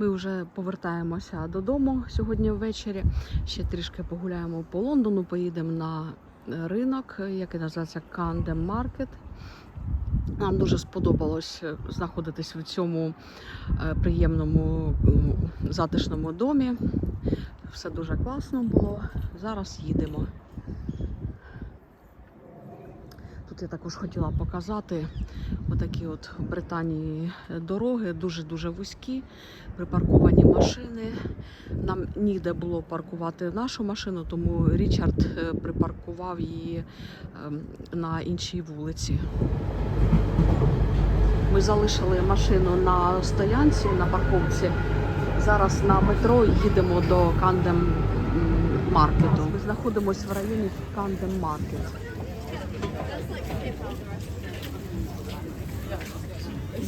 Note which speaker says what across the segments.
Speaker 1: Ми вже повертаємося додому сьогодні ввечері. Ще трішки погуляємо по Лондону, поїдемо на е, ринок, який називається Camden Market. Нам дуже сподобалось е, знаходитись в цьому е, приємному затишному домі. Все дуже класно було. Зараз їдемо. Тут я також хотіла показати отакі от в Британії дороги, дуже-дуже вузькі, припарковані машини. Нам ніде було паркувати нашу машину, тому Річард е, припаркував її ем, на іншій вулиці. Ми залишили машину на стоянці на парковці. Зараз на метро їдемо до Кандем Маркету. Ми знаходимося в районі Кандем Маркет.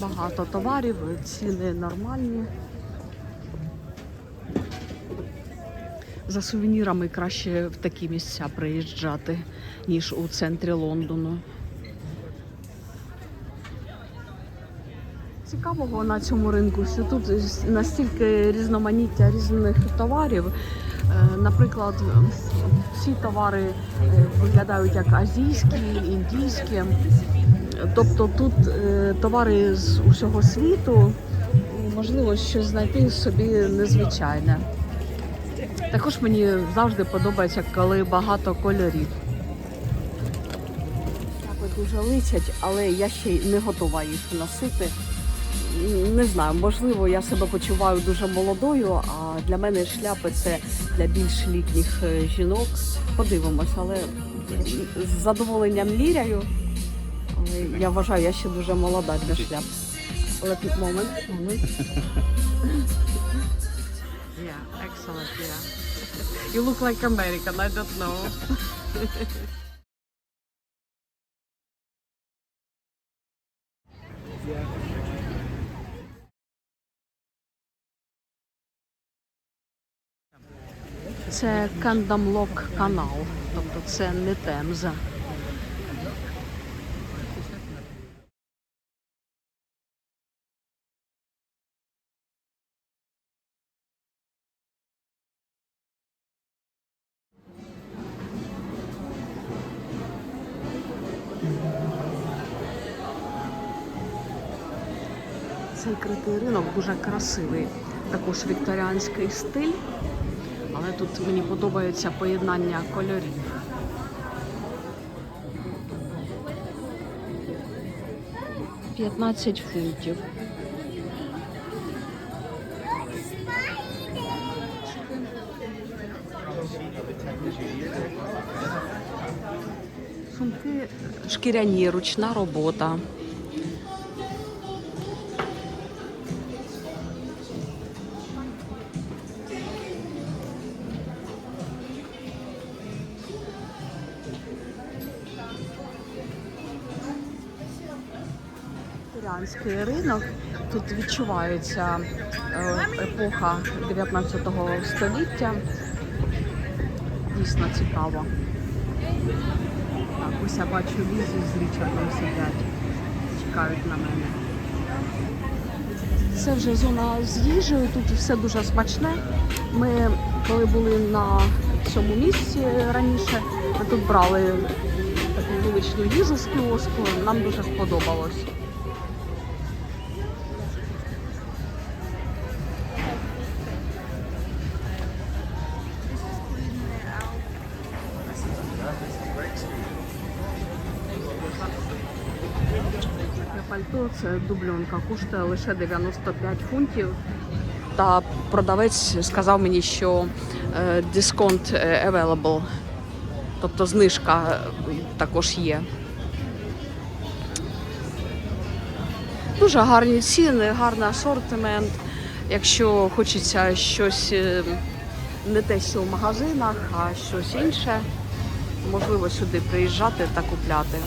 Speaker 1: Багато товарів, ціни нормальні. За сувенірами краще в такі місця приїжджати, ніж у центрі Лондону. Цікавого на цьому ринку, що тут настільки різноманіття різних товарів. Е, Наприклад, всі товари е, виглядають як азійські, індійські. Тобто тут е, товари з усього світу, можливо щось знайти собі незвичайне. Також мені завжди подобається, коли багато кольорів. Шляпи дуже личать, але я ще не готова їх носити. Не знаю, можливо, я себе почуваю дуже молодою, а для мене шляпи це для більш літніх е, жінок. Подивимось, але з задоволенням міряю. Але я вважаю, я ще дуже молода для шляп. Moment. Yeah, excellent, yeah. You look like American, I don't know. Це Кандамлок канал, тобто це не Темза. Цей критий ринок дуже красивий, також вікторіанський стиль, але тут мені подобається поєднання кольорів. П'ятнадцять фунтів. Сумки шкіряні, ручна робота. Вікторіанський ринок. Тут відчувається е, епоха 19 століття. Дійсно цікаво. Так, ось я бачу візу з Річардом сидять. Чекають на мене. Це вже зона з їжею, тут все дуже смачне. Ми, коли були на цьому місці раніше, ми тут брали таку вуличну їжу з кіоску, нам дуже сподобалось. Пальто це дубльонка, коштує лише 95 фунтів. Та продавець сказав мені, що е, дисконт е, available, тобто знижка е, також є. Дуже гарні ціни, гарний асортимент. Якщо хочеться щось не те, що в магазинах, а щось інше, можливо сюди приїжджати та купляти.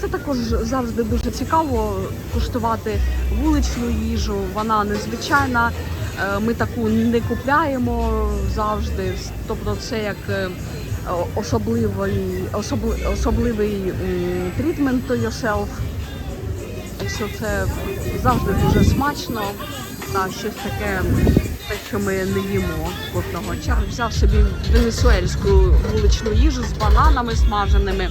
Speaker 1: Це також завжди дуже цікаво куштувати вуличну їжу. Вона незвичайна. Е, Ми таку не купляємо завжди. Тобто, це як е, особливий, особли, особливий treatment to yourself. І що це завжди дуже смачно та щось таке, те, що ми не їмо кожного часу. Взяв собі венесуельську вуличну їжу з бананами смаженими.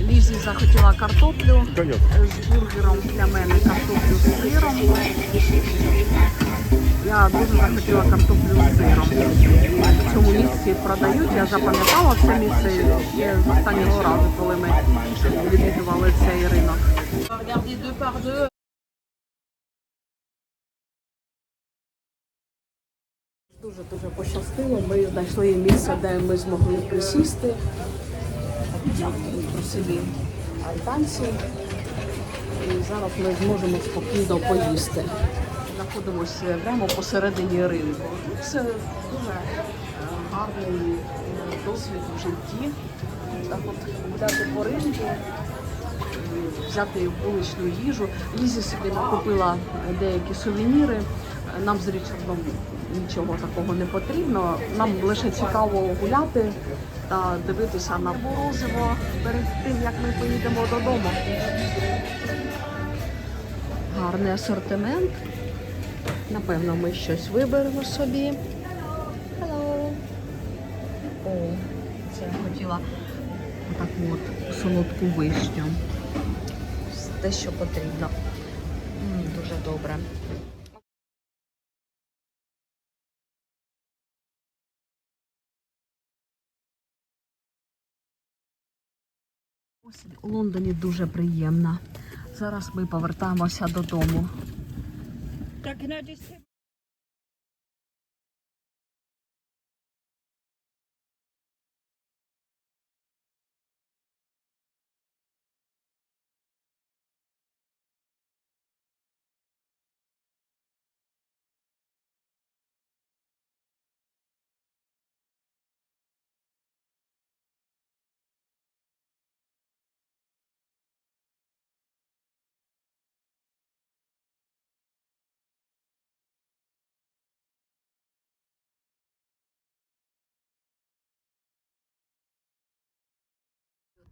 Speaker 1: Лізі захотіла картоплю з бургером для мене картоплю з сиром. Я дуже захотіла картоплю з сиром. В цьому місці продають. Я запам'ятала це місце ще з останнього разу, коли ми відвідували цей ринок. Дуже дуже пощастило. Ми знайшли місце, де ми змогли присісти. Такі красиві альтанці. І зараз ми зможемо спокійно поїсти. Знаходимося прямо посередині ринку. Це дуже е, гарний е, досвід в житті. Так от гуляти по ринку, взяти вуличну їжу. Лізі собі накупила деякі сувеніри. Нам з Річардом нічого такого не потрібно. Нам лише цікаво гуляти та дивитися на морозиво перед тим, як ми поїдемо додому. Гарний асортимент. Напевно, ми щось виберемо собі. Hello. О, це я хотіла таку от солодку вишню. Те, що потрібно. Дуже добре. Осінь у Лондоні дуже приємна. Зараз ми повертаємося додому.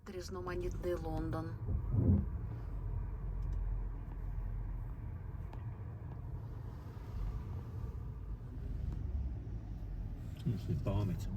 Speaker 1: Різноманітний Лондон.
Speaker 2: Світанець.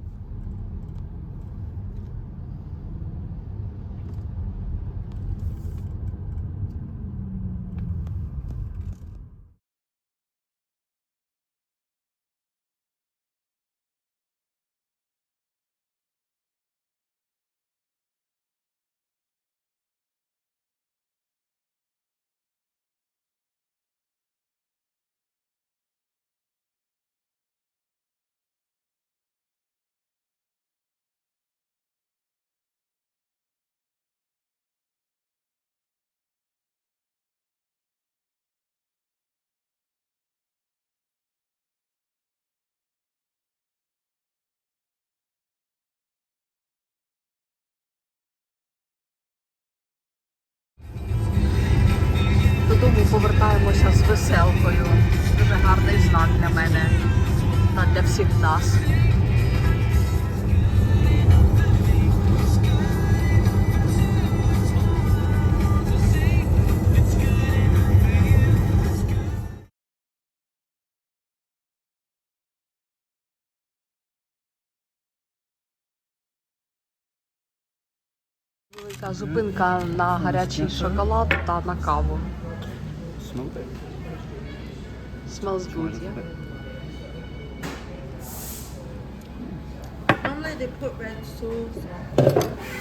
Speaker 1: Додому повертаємося з веселкою. Дуже гарний знак для мене та для всіх нас. Велика зупинка на гарячий шоколад та на каву.
Speaker 2: smell it?
Speaker 1: Smells good, yeah.
Speaker 3: Normally they put red sauce.